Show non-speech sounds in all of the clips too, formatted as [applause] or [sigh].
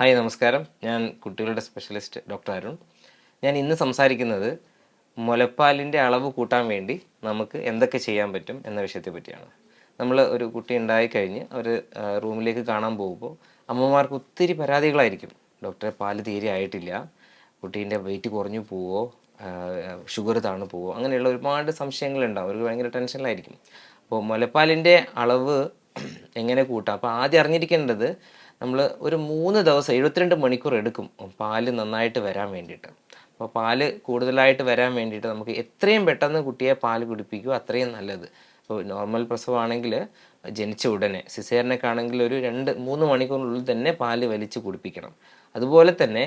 Hi നമസ്കാരം. ഞാൻ കുട്ടികളുടെ സ്പെഷ്യലിസ്റ്റ് ഡോക്ടർ അരുൺ. ഞാൻ ഇന്ന് സംസാരിക്കുന്നത് മുലപ്പാലിന്റെ അളവ് കൂട്ടാൻ വേണ്ടി നമുക്ക് എന്തൊക്കെ ചെയ്യാൻ പറ്റും എന്ന വിഷയത്തെ പറ്റിയാണ്. നമ്മൾ ഒരു കുട്ടി ഉണ്ടായിക്കഴിഞ്ഞ് അവർ റൂമിലേക്ക് കാണാൻ പോകുമ്പോൾ അമ്മമാർക്ക് ഒത്തിരി പരാതികളായിരിക്കും. ഡോക്ടറെ പാൽ തീരെ ആയിട്ടില്ല. കുട്ടീന്റെ വെയിറ്റ് കുറഞ്ഞു പോവോ ഷുഗർ താണു പോവോ അങ്ങനെയുള്ള ഒരുപാട് സംശയങ്ങളുണ്ടാവും. അവർക്ക് ഭയങ്കര ടെൻഷനിലായിരിക്കും. അപ്പോൾ മുലപ്പാലിന്റെ അളവ് എങ്ങനെ കൂട്ടാം? അപ്പോൾ ആദ്യം അറിഞ്ഞിരിക്കേണ്ടത് നമ്മൾ ഒരു മൂന്ന് ദിവസം എഴുപത്തിരണ്ട് മണിക്കൂർ എടുക്കും പാൽ നന്നായിട്ട് വരാൻ വേണ്ടിയിട്ട്. അപ്പോൾ പാൽ കൂടുതലായിട്ട് വരാൻ വേണ്ടിയിട്ട് നമുക്ക് എത്രയും പെട്ടെന്ന് കുട്ടിയെ പാൽ കുടിപ്പിക്കുക അത്രയും നല്ലത്. ഇപ്പോൾ നോർമൽ പ്രസവമാണെങ്കിൽ ജനിച്ച ഉടനെ സിസേറിനൊക്കെ ആണെങ്കിൽ ഒരു രണ്ട് മൂന്ന് മണിക്കൂറിനുള്ളിൽ തന്നെ പാൽ വലിച്ച് കുടിപ്പിക്കണം. അതുപോലെ തന്നെ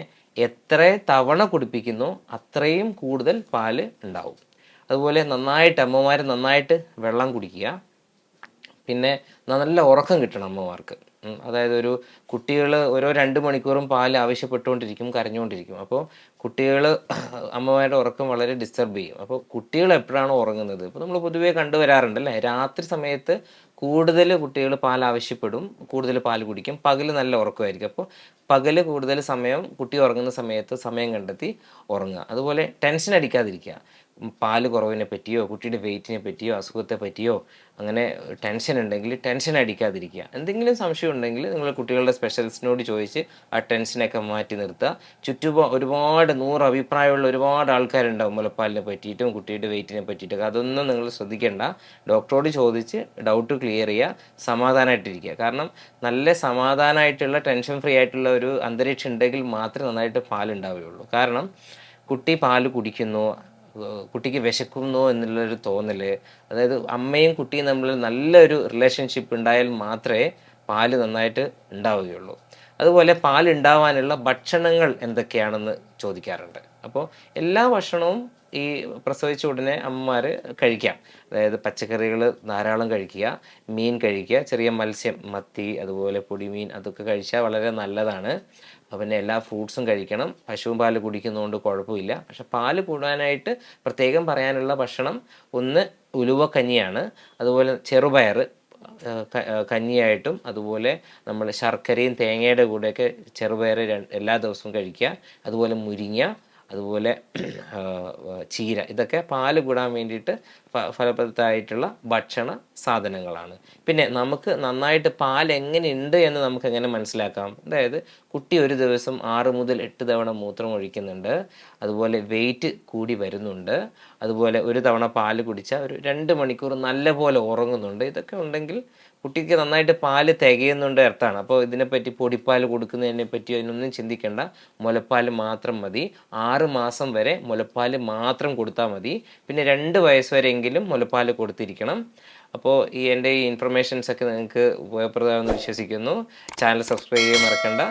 എത്ര തവണ കുടിപ്പിക്കുന്നു അത്രയും കൂടുതൽ പാൽ ഉണ്ടാവും. അതുപോലെ നന്നായിട്ട് അമ്മമാർ നന്നായിട്ട് വെള്ളം കുടിക്കുക. പിന്നെ നല്ല ഉറക്കം കിട്ടണം അമ്മമാർക്ക്. അതായത് ഒരു കുട്ടികൾ ഓരോ രണ്ട് മണിക്കൂറും പാൽ ആവശ്യപ്പെട്ടുകൊണ്ടിരിക്കും കരഞ്ഞുകൊണ്ടിരിക്കും. അപ്പോൾ കുട്ടികൾ [clears throat] അമ്മമാരുടെ ഉറക്കം വളരെ ഡിസ്റ്റർബ് ചെയ്യും. അപ്പോൾ കുട്ടികൾ എപ്പോഴാണ് ഉറങ്ങുന്നത്? ഇപ്പോൾ നമ്മൾ പൊതുവേ കണ്ടുവരാറുണ്ട് അല്ലേ രാത്രി സമയത്ത് കൂടുതൽ കുട്ടികൾ പാൽ ആവശ്യപ്പെടും കൂടുതൽ പാൽ കുടിക്കും പകൽ നല്ല ഉറക്കമായിരിക്കും. അപ്പോൾ പകൽ കൂടുതൽ സമയം കുട്ടി ഉറങ്ങുന്ന സമയത്ത് സമയം കണ്ടെത്തി ഉറങ്ങുക. അതുപോലെ ടെൻഷൻ അടിക്കാതിരിക്കുക. പാൽ കുറവിനെ പറ്റിയോ കുട്ടിയുടെ വെയിറ്റിനെ പറ്റിയോ അസുഖത്തെ പറ്റിയോ അങ്ങനെ ടെൻഷൻ ഉണ്ടെങ്കിൽ ടെൻഷൻ അടിക്കാതിരിക്കുക. എന്തെങ്കിലും സംശയം ഉണ്ടെങ്കിൽ നിങ്ങൾ കുട്ടികളുടെ സ്പെഷ്യലിസ്റ്റിനോട് ചോദിച്ച് ആ ടെൻഷനൊക്കെ മാറ്റി നിർത്തുക. ചുറ്റുപാ ഒരുപാട് നൂറ് അഭിപ്രായമുള്ള ഒരുപാട് ആൾക്കാരുണ്ടാവും മുലപ്പാലിനെ പറ്റിയിട്ടും കുട്ടിയുടെ വെയിറ്റിനെ പറ്റിയിട്ടൊക്കെ. അതൊന്നും നിങ്ങൾ ശ്രദ്ധിക്കേണ്ട. ഡോക്ടറോട് ചോദിച്ച് ഡൗട്ട് ക്ലിയർ ചെയ്യുക സമാധാനമായിട്ടിരിക്കുക കാരണം നല്ല സമാധാനമായിട്ടുള്ള ടെൻഷൻ ഫ്രീ ആയിട്ടുള്ള ഒരു അന്തരീക്ഷം ഉണ്ടെങ്കിൽ മാത്രമേ നന്നായിട്ട് പാലുണ്ടാവുകയുള്ളൂ. കാരണം കുട്ടി പാൽ കുടിക്കുന്നു കുട്ടിക്ക് വിശക്കുന്നു എന്നുള്ളൊരു തോന്നൽ അതായത് അമ്മയും കുട്ടിയും തമ്മിൽ നല്ലൊരു റിലേഷൻഷിപ്പ് ഉണ്ടായാൽ മാത്രമേ പാൽ നന്നായിട്ട് ഉണ്ടാവുകയുള്ളൂ. അതുപോലെ പാൽ ഉണ്ടാവാനുള്ള ഭക്ഷണങ്ങൾ എന്തൊക്കെയാണെന്ന് ചോദിക്കാറുണ്ട്. അപ്പോൾ എല്ലാ ഭക്ഷണവും ഈ പ്രസവിച്ച ഉടനെ അമ്മമാർ കഴിക്കാം. അതായത് പച്ചക്കറികൾ ധാരാളം കഴിക്കുക മീൻ കഴിക്കുക ചെറിയ മത്സ്യം മത്തി അതുപോലെ പൊടിമീൻ അതൊക്കെ കഴിച്ചാൽ വളരെ നല്ലതാണ്. പിന്നെ എല്ലാ ഫ്രൂട്ട്സും കഴിക്കണം. പശുവും പാൽ കുടിക്കുന്നതുകൊണ്ട് കുഴപ്പമില്ല. പക്ഷെ പാൽ കൂടാനായിട്ട് പ്രത്യേകം പറയാനുള്ള ഭക്ഷണം ഒന്ന് ഉലുവ കഞ്ഞിയാണ് അതുപോലെ ചെറുപയർ കഞ്ഞിയായിട്ടും അതുപോലെ നമ്മൾ ശർക്കരയും തേങ്ങയുടെ കൂടെയൊക്കെ ചെറുപയർ എല്ലാ ദിവസവും കഴിക്കുക. അതുപോലെ മുരിങ്ങ അതുപോലെ ചീര. ഇതൊക്കെ പാൽ കൂടാൻ വേണ്ടിയിട്ട് ഫലപ്രദമായിട്ടുള്ള ഭക്ഷണ സാധനങ്ങളാണ്. പിന്നെ നമുക്ക് നന്നായിട്ട് പാൽ എങ്ങനെയുണ്ട് എന്ന് നമുക്ക് എങ്ങനെ മനസ്സിലാക്കാം? അതായത് കുട്ടി ഒരു ദിവസം ആറ് മുതൽ എട്ട് തവണ മൂത്രം ഒഴിക്കുന്നുണ്ട്. അതുപോലെ വെയിറ്റ് കൂടി വരുന്നുണ്ട്. അതുപോലെ ഒരു തവണ പാൽ കുടിച്ച ഒരു രണ്ട് മണിക്കൂർ നല്ലപോലെ ഉറങ്ങുന്നുണ്ട്. ഇതൊക്കെ ഉണ്ടെങ്കിൽ കുട്ടിക്ക് നന്നായിട്ട് പാൽ തികയുന്നുണ്ട് അർത്ഥമാണ്. അപ്പോൾ ഇതിനെപ്പറ്റി പൊടിപ്പാൽ കൊടുക്കുന്നതിനെ പറ്റി അതിനൊന്നും ചിന്തിക്കേണ്ട. മുലപ്പാൽ മാത്രം മതി. ആറ് മാസം വരെ മുലപ്പാൽ മാത്രം കൊടുത്താൽ മതി. പിന്നെ രണ്ട് വയസ്സ് വരെയെങ്കിലും മുലപ്പാൽ കൊടുത്തിരിക്കണം. അപ്പോൾ ഈ എന്റെ ഈ ഇൻഫർമേഷൻസ് ഒക്കെ നിങ്ങൾക്ക് ഉപയോഗപ്രദമാണെന്ന് വിശ്വസിക്കുന്നു. ചാനൽ സബ്സ്ക്രൈബ് ചെയ്യാൻ മറക്കണ്ട.